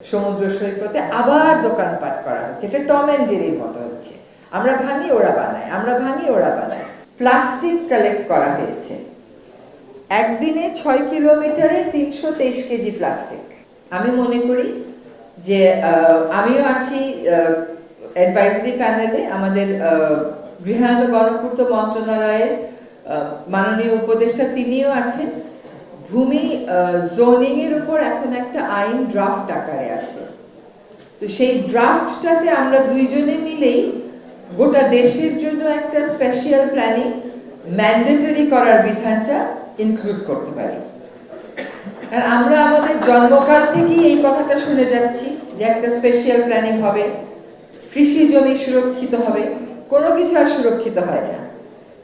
সমুদ্র সৈকতে আবার দোকানপাট করা হচ্ছে। এটা টম অ্যান্ড জেরির মতো হচ্ছে। আমরা ভাঙি, ওরা বানায়। আমরা ভাঙি, ওরা বানায়। প্লাস্টিক কালেক্ট করা হয়েছে। একদিনে ছয় কিলোমিটারে তিনশো তেইশ কেজি প্লাস্টিক আমি মনে করি যে আমিও আছি অ্যাডভাইজারি প্যানেলে আমাদের গৃহায়ণ গণপূর্ত মন্ত্রণালয়ের মাননীয় উপদেষ্টা তিনিও আছেন। ভূমি জোনিং এর উপর এখন একটা আইন ড্রাফট আকারে আছে। তো সেই ড্রাফটটাতে আমরা দুইজনে মিলেই গোটা দেশের জন্য একটা স্পেশাল প্ল্যানিং ম্যান্ডেটরি করার বিধানটা ইনক্লুড করতে পারি। আর আমরা আমাদের জন্মকাল থেকেই এই কথাটা শুনে যাচ্ছি যে একটা স্পেশাল প্ল্যানিং হবে, কৃষি জমি সুরক্ষিত হবে, কোনো কিছু আর সুরক্ষিত হয় না।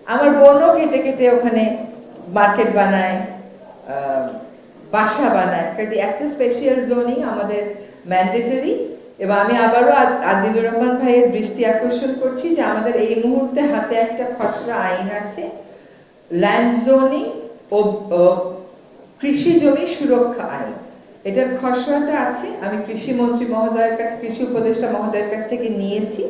আমার বোনও কেটে কেটে ওখানে মার্কেট বানায় বাসা বানায়। কাজে একটা স্পেশাল জোনিং আমাদের ম্যান্ডেটরি এবং আমি আবারও আদ- আদিলুর রহমান ভাইয়ের দৃষ্টি আকর্ষণ করছি যে আমাদের এই মুহূর্তে হাতে একটা খসড়া আইন আছে। ল্যান্ড জোনিং ও কৃষি জমি সুরক্ষা আইন। এটার খসড়াটা আছে। আমি কৃষি মন্ত্রী মহোদয়ের কাছে, কৃষি উপদেষ্টা মহোদয়ের কাছ থেকে নিয়েছি।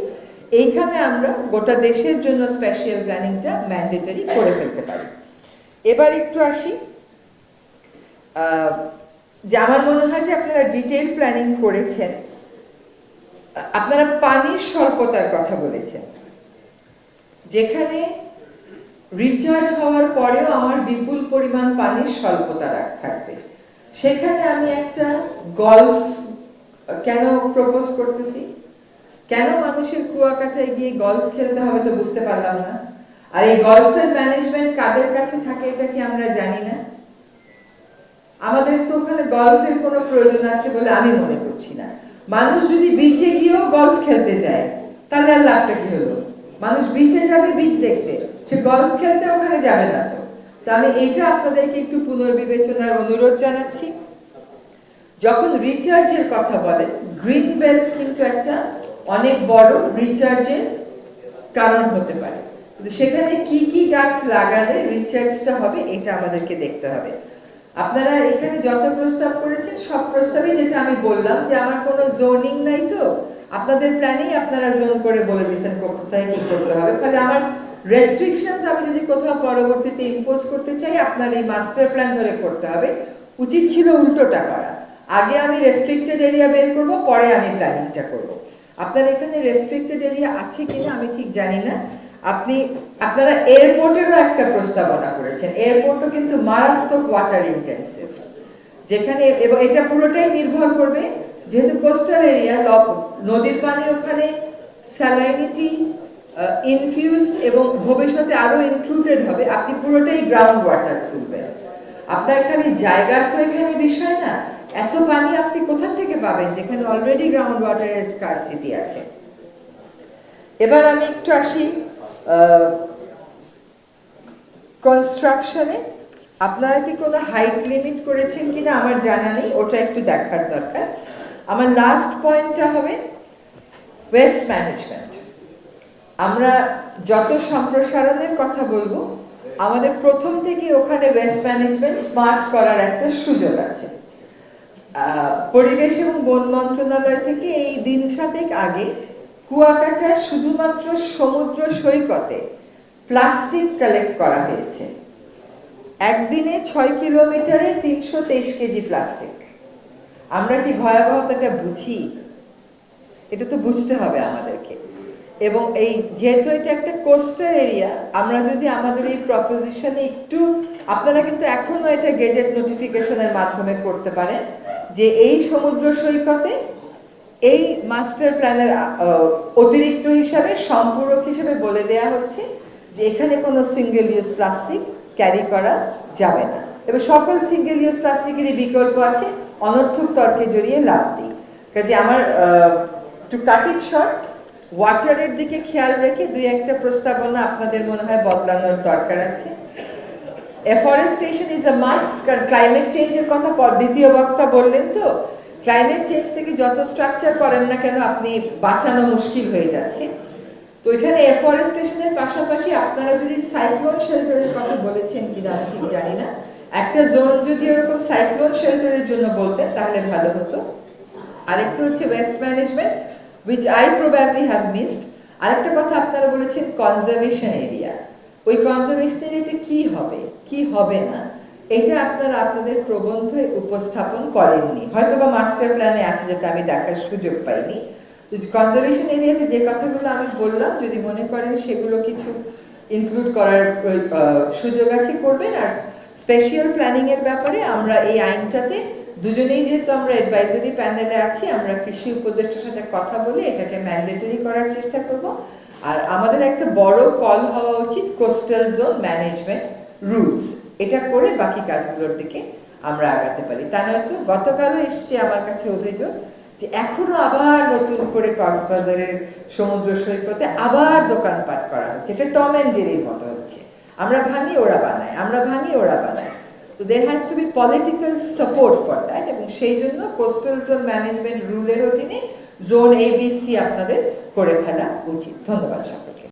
এইখানে আমরা গোটা দেশের জন্য স্পেশাল প্ল্যানিংটা ম্যান্ডেটরি করে ফেলতে পারি। এবার একটু আসি যে আমার মনে হয় যে আপনারা ডিটেল প্ল্যানিং করেছেন। আপনারা পানির স্বল্পতার কথা বলেছেন। যেখানে রিচার্জ হওয়ার পরেও আমার বিপুল পরিমাণ পানির স্বল্পতা থাকবে। সেখানে আমি একটা গলফ কেন প্রপোজ করতেছি? কেন মানুষের কুয়াকাটায় গিয়ে গলফ খেলতে হবে তো বুঝতে পারলাম না। আর এই গল্ফের ম্যানেজমেন্ট কাদের কাছে থাকে এটা কি আমরা জানি না? আমাদের তো ওখানে গলফের কোনো প্রয়োজন আছে বলে আমি মনে করছি না। মানুষ যদি বিচে গিয়েও গলফ খেলতে যায়, তাহলে আর লাভটা কি হলো? মানুষ বিচে যাবে বিচ দেখতে সে গলফ খেলতে ওখানে যাবে না তো। তো আমি এইটা আপনাদেরকে একটু পুনর্বিবেচনার অনুরোধ জানাচ্ছি। যখন রিচার্জের কথা বলে গ্রিন বেল্ট কিন্তু একটা অনেক বড় রিচার্জের কারণ হতে পারে। সেখানে কি কি গাছ লাগালে রিচার্জটা হবে, এটা আমাদেরকে দেখতে হবে। আপনারা এখানে যত প্রস্তাব করেছেন, সব প্রস্তাবে যেটা আমি বললাম যে আমার কোনো জোনিং নাই তো, আপনাদের প্ল্যানেই আপনারা জোন করে বলে দিয়েছেন কোথায় কি করতে হবে। ফলে আমার রেস্ট্রিকশনস আমি যদি কোথাও পরবর্তীতে ইম্পোজ করতে চাই, আপনার এই মাস্টার প্ল্যান ধরে করতে হবে। উচিত ছিল উল্টোটা করা। আগে আমি রেস্ট্রিক্টেড এরিয়া বের করব, পরে আমি প্ল্যানিংটা করব। আপনার এখানে রেস্ট্রিক্টেড এরিয়া আছে কিনা আমি ঠিক জানি না। আপনি, আপনারা এয়ারপোর্টেরও একটা প্রস্তাবনা করেছেন। এয়ারপোর্টও কিন্তু মারাত্মক ওয়াটার ইন্টেন্সিভ যেখানে এবং এটা পুরোটাই নির্ভর করবে, যেহেতু কোস্টাল এরিয়া নদীর পানি ওখানে স্যালাইনিটি ইনফিউজ এবং ভবিষ্যতে আরও ইনক্লুডেড হবে। আপনি পুরোটাই গ্রাউন্ড ওয়াটার তুলবেন। আপনার খালি জায়গার তো এখানে বিষয় না। এত পানি আপনি কোথা থেকে পাবেন যেখানে অলরেডি গ্রাউন্ড ওয়াটারের স্কারসিটি আছে? এবার আমি একটু আসি কনস্ট্রাকশনে আপনারা কি কোনো হাইট লিমিট করেছেন কিনা আমার জানা নেই, ওটা একটু দেখার দরকার। আমার লাস্ট পয়েন্টটা হবে ওয়েস্ট ম্যানেজমেন্ট আমরা যত সম্প্রসারণের কথা বলব, আমাদের প্রথম থেকে ওখানে ওয়েস্ট ম্যানেজমেন্ট স্মার্ট করার একটা সুযোগ আছে। পরিবেশ এবং বন মন্ত্রণালয় থেকে এই দিন সাতেক আগে কুয়াকাটার শুধুমাত্র সমুদ্র সৈকতে প্লাস্টিক কালেক্ট করা হয়েছে। একদিনে ছয় কিলোমিটারে তিনশো তেইশ কেজি প্লাস্টিক। আমরা কি ভয়াবহতাটা বুঝি? এটা তো বুঝতে হবে আমাদেরকে। এবং এই যেহেতু এটা একটা কোস্টাল এরিয়া আমরা যদি আমাদের এই প্রপোজিশনে একটু, আপনারা কিন্তু এখনও এটা গেজেট নোটিফিকেশনের মাধ্যমে করতে পারেন যে এই সমুদ্র সৈকতে এই মাস্টার প্ল্যানের অতিরিক্ত হিসাবে, সম্পূরক হিসেবে বলে দেয়া হচ্ছে যে এখানে কোনো সিঙ্গেল ইউজ প্লাস্টিক ক্যারি করা যাবে না। এবং সকল সিঙ্গেল ইউজ প্লাস্টিকেরই বিকল্প আছে, অনর্থক তর্কে জড়িয়ে লাভ নেই। কাজে আমার টু কাটিং শর্ট ওয়াটারের দিকে খেয়াল রেখে দুই একটা প্রস্তাবনা আপনাদের মনে হয় বদলানোর দরকার আছে। এফরেস্টেশন ইজ আ মাস্ট কারণ ক্লাইমেট চেঞ্জের কথা দ্বিতীয় বক্তা বললেন তো ক্লাইমেট চেঞ্জ থেকে যত স্ট্রাকচার করেন না কেন আপনি বাঁচানো মুশকিল হয়ে যাচ্ছে। তো এখানে এফরেস্টেশনের পাশাপাশি আপনারা যদি সাইক্লোন শেল্টারের কথা বলেছেন কিনা আমি ঠিক জানি না। একটা জোন যদি ওরকম সাইক্লোন শেল্টারের জন্য বলতেন, তাহলে ভালো হতো। আরেকটা হচ্ছে waste management which I probably have missed আরেকটা কথা আপনারা বলেছেন কনজারভেশন এরিয়া ওই কনজারভেশন এরিয়াতে কি হবে? কি হবে না? এটা আপনারা আপনাদের প্রবন্ধে উপস্থাপন করেননি। হয়তো বা মাস্টার প্ল্যানে আছে যেটা আমি দেখার সুযোগ পাইনি। কনজারভেশন এরিয়াতে যে কথাগুলো আমি বললাম, যদি মনে করেন সেগুলো কিছু ইনক্লুড করার সুযোগ আছে, করবেন। আর স্পেশাল প্ল্যানিং এর ব্যাপারে আমরা এই আইনটাতে দুজনেই যেহেতু আমরা অ্যাডভাইজারি প্যানেলে আছি, আমরা কৃষি উপদেষ্টার সাথে কথা বলে এটাকে ম্যান্ডেটরি করার চেষ্টা করব। আর আমাদের একটা বড় কল হওয়া উচিত কোস্টাল জোন ম্যানেজমেন্ট রুলস এটা করে বাকি কাজগুলোর দিকে আমরা আগাতে পারি। তা নয়তো গতকালও এসছে আমার কাছে অভিযোগ যে এখনও আবার নতুন করে কক্সবাজারের সমুদ্র সৈকতে আবার দোকানপাট করা হচ্ছে। এটা টম অ্যান্ড জেরির মতো হচ্ছে। আমরা ভাঙি, ওরা বানায়। আমরা ভাঙি, ওরা বানায়। তো there has to be political support for that এবং সেই জন্য কোস্টাল জোন ম্যানেজমেন্ট রুলের অধীনে জোন এবিসি আপনাদের করে ফেলা উচিত। ধন্যবাদ সকলকে।